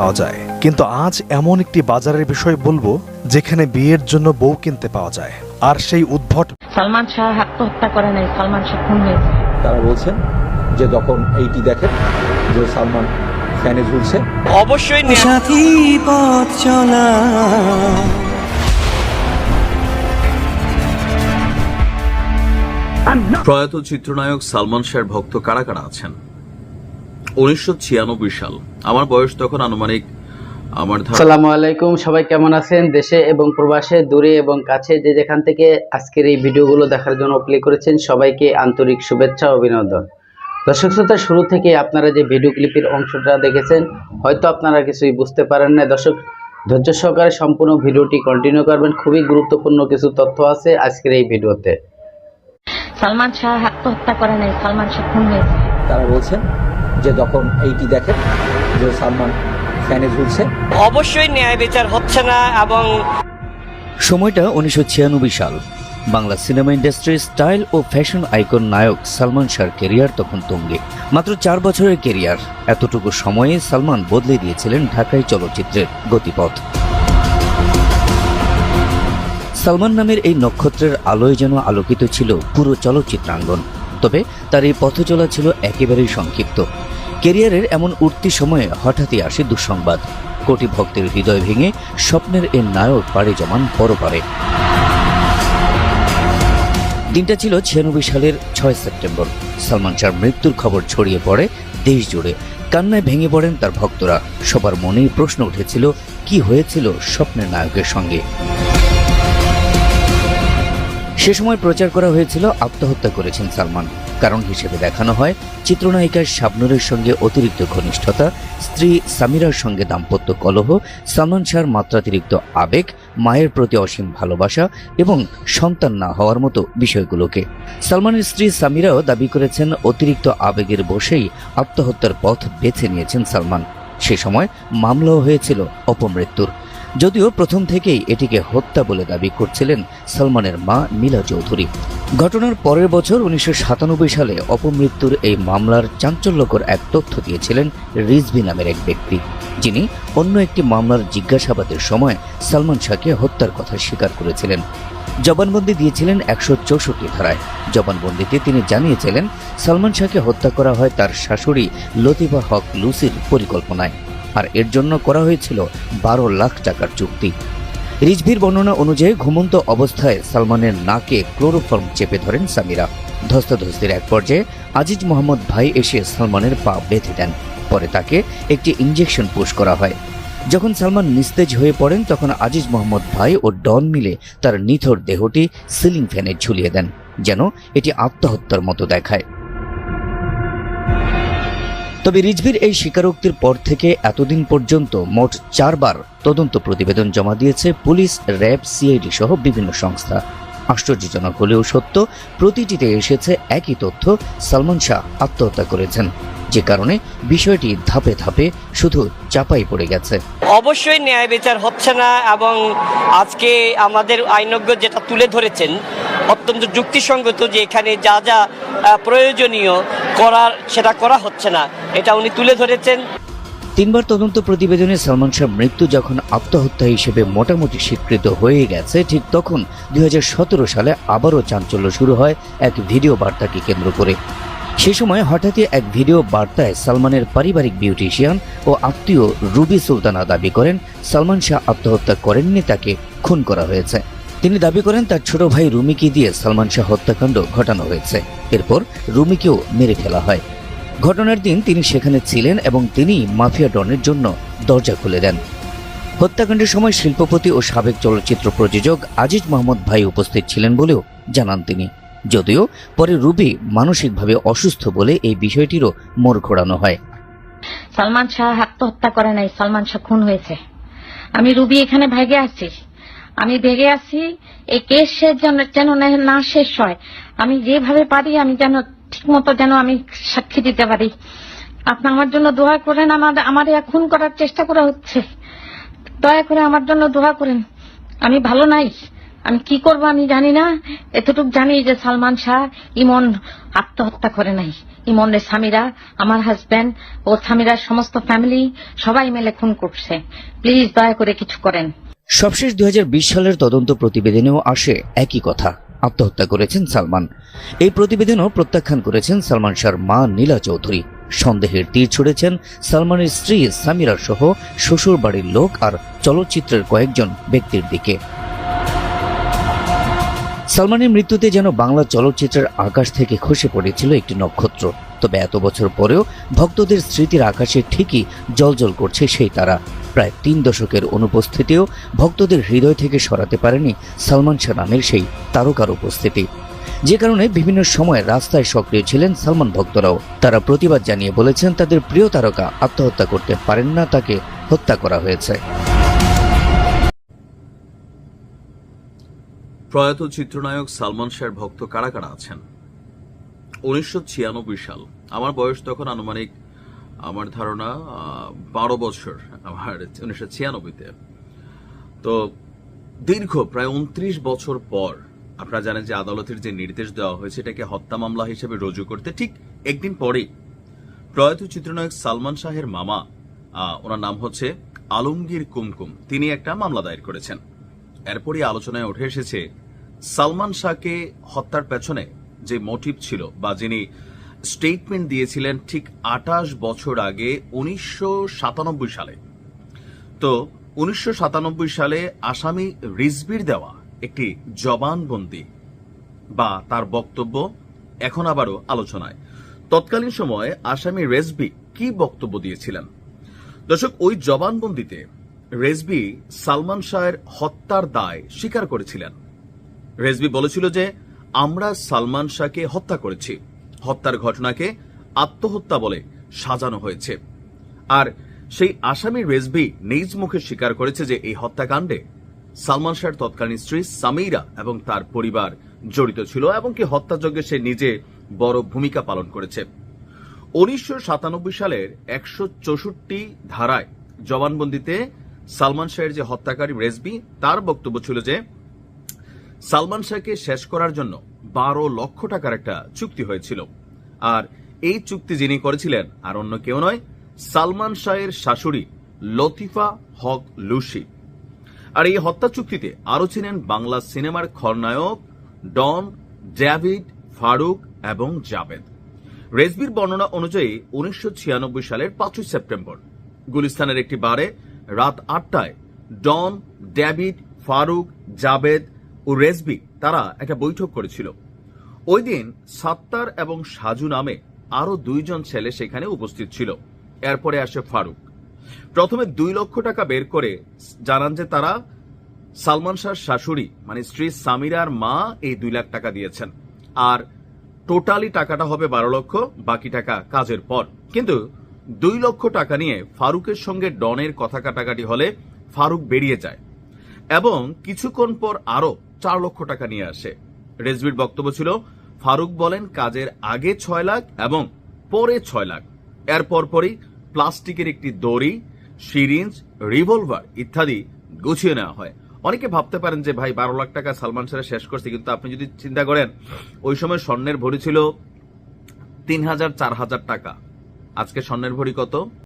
পাওয়া যায়। কিন্তু আজ এমন একটি বাজারের বিষয় বলব যেখানে বিয়ের জন্য বউ কিনতে পাওয়া যায়। আর সেই উদ্ভট সালমান শাহ আত্মহত্যা করে নাই সালমান শাহ খুন হয়েছে। তারা বলছেন যে যখন এইটি দেখেন যে সালমান ফ্যানে ঝুলছে অবশ্যই সাথী পথ চলা। প্রয়াত চিত্রনায়ক সালমান শাহর ভক্ত কারা কারা আছেন? উনিশশো ছিয়ানব্বই সাল। আমার বয়স তখন আনুমানিক আমার আসসালামু আলাইকুম সবাই কেমন আছেন? দেশে এবং প্রবাসে দূরে এবং কাছে যে যেখান থেকে আজকের এই ভিডিওগুলো দেখার জন্য প্লে করেছেন সবাইকে আন্তরিক শুভেচ্ছা অভিনন্দন। দর্শক শ্রোতা শুরু থেকে আপনারা যে ভিডিও ক্লিপের অংশটা দেখেছেন হয়তো আপনারা কিছুই বুঝতে পারেন না দর্শক ধৈর্য সহকারে সম্পূর্ণ ভিডিওটি কন্টিনিউ করবেন। খুবই গুরুত্বপূর্ণ কিছু তথ্য আছে আজকের এই ভিডিওতে। সালমান শাহ আত্মহত্যা করে নাই সালমান শাহ খুন হয়েছে। তারা বলছেন যে যখন এইটি দেখেন যে সালমান ফ্যানে ঝুলছে। অবশ্যই ন্যায় বিচার হচ্ছে না এবং সময়টা উনিশশো ছিয়ানব্বই সাল। বাংলা সিনেমা ইন্ডাস্ট্রির স্টাইল ও ফ্যাশন আইকন নায়ক সালমান শাহর কেরিয়ার তখন তুঙ্গে। মাত্র চার বছরের কেরিয়ার। এতটুকু সময়ে সালমান বদলে দিয়েছিলেন ঢাকাই চলচ্চিত্রের গতিপথ। সালমান নামের এই নক্ষত্রের আলোয় যেন আলোকিত ছিল পুরো চলচ্চিত্রাঙ্গন। তবে তার এই পথ চলা ছিল একেবারেই সংক্ষিপ্ত। কেরিয়ারের এমন উঠতি সময়ে হঠাৎই আসে দুঃসংবাদ। কোটি ভক্তের হৃদয় ভেঙে স্বপ্নের এ নায়ক পাড়ি জমান পরপারে দিনটা ছিল ছিয়ানব্বই সালের ছয় সেপ্টেম্বর। সালমান শাহর মৃত্যুর খবর ছড়িয়ে পড়ে দেশ জুড়ে। কান্নায় ভেঙে পড়েন তার ভক্তরা। সবার মনেই প্রশ্ন উঠেছিল, কি হয়েছিল স্বপ্নের নায়কের সঙ্গে? সে সময় প্রচার করা হয়েছিল আত্মহত্যা করেছেন সালমান। কারণ হিসেবে দেখানো হয় চিত্রনায়িকা শাবনুরের সঙ্গে অতিরিক্ত ঘনিষ্ঠতা, স্ত্রী সামিরার সঙ্গে দাম্পত্য কলহ, সালমান শাহর মাত্রাতিরিক্ত আবেগ, মায়ের প্রতি অসীম ভালোবাসা এবং সন্তান না হওয়ার মতো বিষয়গুলোকে। সালমানের স্ত্রী সামিরাও দাবি করেছেন, অতিরিক্ত আবেগের বসেই আত্মহত্যার পথ বেছে নিয়েছেন সালমান। সে সময় মামলাও হয়েছিল অপমৃত্যুর। যদিও প্রথম থেকেই এটিকে হত্যা বলে দাবি করছিলেন সালমানের মা মিলা চৌধুরী। ঘটনার পরের বছর উনিশশো সাতানব্বই সালে অপমৃত্যুর এই মামলার চাঞ্চল্যকর এক তথ্য দিয়েছিলেন রিজভি নামের এক ব্যক্তি, যিনি অন্য একটি মামলার জিজ্ঞাসাবাদের সময় সালমান শাহকে হত্যার কথা স্বীকার করেছিলেন। জবানবন্দি দিয়েছিলেন একশো চৌষট্টি ধারায়। জবানবন্দিতে তিনি জানিয়েছিলেন, সালমান শাহকে হত্যা করা হয় তার শাশুড়ি লতিফা হক লুসির পরিকল্পনায়। আর এর জন্য করা হয়েছিল বারো লাখ টাকার চুক্তি। রিজভির বর্ণনা অনুযায়ী ঘুমন্ত অবস্থায় সালমানের নাকে ক্লোরোফর্ম চেপে ধরেন সামিরা। ধস্তাধস্তির এক পর্যায়ে আজিজ মোহাম্মদ ভাই এসে সালমানের পা বেঁধে দেন। পরে তাকে একটি ইঞ্জেকশন পুশ করা হয়। যখন সালমান নিস্তেজ হয়ে পড়েন, তখন আজিজ মোহাম্মদ ভাই ও ডন মিলে তার নিথর দেহটি সিলিং ফ্যানে ঝুলিয়ে দেন, যেন এটি আত্মহত্যার মতো দেখায়। তবে রিজভির এই স্বীকারোক্তির পর থেকে এতদিন পর্যন্ত মোট চারবার তদন্ত প্রতিবেদন জমা দিয়েছে পুলিশ, র্যাব, সিআইডি সহ বিভিন্ন সংস্থা। আশ্চর্যজনক হলেও সত্য, প্রতিটিতে এসেছে একই তথ্য, সালমান শাহ আত্মহত্যা করেছেন। যে কারণে বিষয়টি ধাপে ধাপে শুধু চাপাই পড়ে গেছে। অবশ্যই ন্যায় বিচার হচ্ছে না এবং আজকে আমাদের আইনজ্ঞ যেটা তুলে ধরেছেন, অত্যন্ত যুক্তিসঙ্গত যে এখানে যা যা প্রয়োজনীয় করার, সেটা করা হচ্ছে না। এটা উনি তুলে ধরেছেন। তিনবার তদন্ত প্রতিবেদনে সালমান শাহর মৃত্যু যখন আত্মহত্যা হিসেবে মোটামুটি স্বীকৃত হয়ে গেছে, ঠিক তখন দু হাজার সতেরো সালে আবারও চাঞ্চল্য শুরু হয় এক ভিডিও বার্তাকে কেন্দ্র করে। সে সময় হঠাৎই এক ভিডিও বার্তায় সালমানের পারিবারিক বিউটিশিয়ান ও আত্মীয় রুবি সুলতানা দাবি করেন, সালমান শাহ আত্মহত্যা করেননি তাকে খুন করা হয়েছে। তিনি দাবি করেন তার ছোট ভাই রুমিকে দিয়ে সালমান শাহ হত্যাকাণ্ড ঘটানো হয়েছে। এরপর রুমিকেও মেরে ফেলা হয়। ঘটনার দিন তিনি সেখানে ছিলেন এবং তিনি মাফিয়া ডনের জন্য দরজা খুলে দেন। হত্যাকাণ্ডের সময় শিল্পপতি ও সাবেক চলচ্চিত্র প্রযোজক আজিজ মোহাম্মদ ভাই উপস্থিত ছিলেন বলেও জানান তিনি। যদিও পরে রুবি মানসিকভাবে অসুস্থ বলে এই বিষয়টিরও মোড় ঘোরানো হয়। সালমান শাহ আত্মহত্যা করে নাই, সালমান শাহ খুন হয়েছে। আমি রুবি এখানে ভেগে আছি। আমি ভেগে আছি এই কেস শেষ যেন যেন না- শেষ হয়। আমি যেভাবে পারি, আমি যেন ঠিক মতো যেন আমি সাক্ষী দিতে পারি। আপনি আমার জন্য দোয়া করেন, আমার আমার খুন করার চেষ্টা করা হচ্ছে। দয়া করে আমার জন্য দোয়া করেন। আমি ভালো নাই। আমি কি করব আমি জানি না। এতটুক জানি যে সালমান শাহ ইমন আত্মহত্যা করে নাই। ইমনের স্বামীরা, আমার হাজবেন্ড ও স্বামীরা, সমস্ত ফ্যামিলি সবাই মিলে খুন করছে। প্লিজ দয়া করে কিছু করেন। সবশেষ দু হাজার বিশ সালের তদন্ত প্রতিবেদনেও আসে একই কথা। আত্মহত্যা করেছেন সালমান। এই প্রতিবেদনও প্রত্যাখ্যান করেছেন সালমান শাহর মা নীলা চৌধুরী। সন্দেহের তীর ছুড়েছেন সালমানের স্ত্রী সামিরা সহ শ্বশুর বাড়ির লোক আর চলচ্চিত্রের কয়েকজন ব্যক্তির দিকে। সালমানের মৃত্যুতে যেন বাংলা চলচ্চিত্রের আকাশ থেকে খসে পড়েছিল একটি নক্ষত্র, তবে এত বছর পরেও ভক্তদের স্মৃতির আকাশে ঠিকই জলজল করছে সেই তারা। প্রায় তিন দশকের অনুপস্থিতিও ভক্তদের হৃদয় থেকে সরাতে পারেনি সালমান শাহ নামের সেই তারকার উপস্থিতি। যে কারণে বিভিন্ন সময় রাস্তায় সক্রিয় ছিলেন সালমান ভক্তরাও। তারা প্রতিবাদ জানিয়ে বলেছেন, তাদের প্রিয় তারকা আত্মহত্যা করতে পারেন না, তাকে হত্যা করা হয়েছে। প্রয়াত চিত্রনায়ক সালমান শাহের ভক্ত কারা কারা আছেন? উনিশশো ছিয়ানব্বই সাল। আমার বয়স তখন আনুমানিক আমার ধারণা বারো বছর, আমার উনিশশো ছিয়ানব্বইতে। তো দীর্ঘ প্রায় উনত্রিশ বছর পর আপনারা জানেন যে আদালতের যে নির্দেশ দেওয়া হয়েছে, এটাকে হত্যা মামলা হিসেবে রুজু করতে ঠিক একদিন পরেই প্রয়াত চিত্রনায়ক সালমান শাহের মামা ওনার নাম হচ্ছে আলমগীর কুমকুম। তিনি একটা মামলা দায়ের করেছেন। এরপরই আলোচনায় উঠে এসেছে, সালমান শাহকে হত্যার পেছনে যে মোটিভ ছিল বা যিনি স্টেটমেন্ট দিয়েছিলেন ঠিক আটাশ বছর আগে, উনিশশো সাতানব্বই সালে। তো উনিশশো সাতানব্বই সালে আসামি রিজবির দেওয়া একটি জবানবন্দি বা তার বক্তব্য এখন আবারও আলোচনায়। তৎকালীন সময়ে আসামি রেজবি কি বক্তব্য দিয়েছিলেন? দর্শক, ওই জবানবন্দিতে রেজবি সালমান শাহের হত্যার দায় স্বীকার করেছিলেন। রেজবি বলেছিল যে, আমরা সালমান শাহকে হত্যা করেছি। হত্যার ঘটনাকে আত্মহত্যা বলে সাজানো হয়েছে। আর সেই আসামি রেজবি নিজ মুখে স্বীকার করেছে যে এই হত্যাকাণ্ডে সালমান শাহের তৎকালীন স্ত্রী সামিরা এবং তার পরিবার জড়িত ছিল এবং কি হত্যাযজ্ঞে সে নিজে বড় ভূমিকা পালন করেছে। উনিশশো সাতানব্বই সালের একশো চৌষট্টি ধারায় জবানবন্দিতে সালমান শাহের যে হত্যাকারী রেজবি তার বক্তব্য ছিল যে সালমান শাহকে শেষ করার জন্য বারো লক্ষ টাকার একটা চুক্তি হয়েছিল। আর এই চুক্তি যিনি করেছিলেন, আর অন্য কেউ নয়, সালমান শাহের শাশুড়ি লতিফা হক লুসি আর এই হত্যা চুক্তিতে আরও ছিলেন বাংলা সিনেমার খলনায়ক ডন, ড্যাভিড, ফারুক এবং জাভেদ। রেজবির বর্ণনা অনুযায়ী উনিশশো ছিয়ানব্বই সালের পাঁচই সেপ্টেম্বর, গুলিস্তানের একটি বারে রাত আটটায় ডন, ড্যাভিড, ফারুক জাবেদ ও রেজবি তারা একটা বৈঠক করেছিল। ওই দিন সাত্তার এবং সাজু নামে আরও দুইজন ছেলে সেখানে উপস্থিত ছিল। এরপরে আসে ফারুক। প্রথমে দুই লক্ষ টাকা বের করে জানান যে তারা সালমান শাহর শাশুড়ি মানে স্ত্রী সামিরার মা, এই দুই লাখ টাকা দিয়েছেন। আর টোটালি টাকাটা হবে বারো লক্ষ, বাকি টাকা কাজের পর। কিন্তু দুই লক্ষ টাকা নিয়ে ফারুকের সঙ্গে ডনের কথা কাটাকাটি হলে ফারুক বেরিয়ে যায়। এবং কিছুক্ষণ পর আরও চার লক্ষ টাকা নিয়ে আসে। রেজবির বক্তব্য ছিল, ফারুক বলেন কাজের আগে ছয় লাখ এবং পরে ছয় লাখ। এর পরপরই প্লাস্টিকের একটি দড়ি, সিরিঞ্জ, রিভলভার ইত্যাদি গুছিয়ে নেওয়া হয়। অনেকে ভাবতে পারেন যে, ভাই, বারো লাখ টাকা সালমান শাহ শেষ করছে। কিন্তু আপনি যদি চিন্তা করেন, ওই সময় স্বর্ণের ভরি ছিল তিন হাজার চার হাজার টাকা। আজকে স্বর্ণের ভরি কত?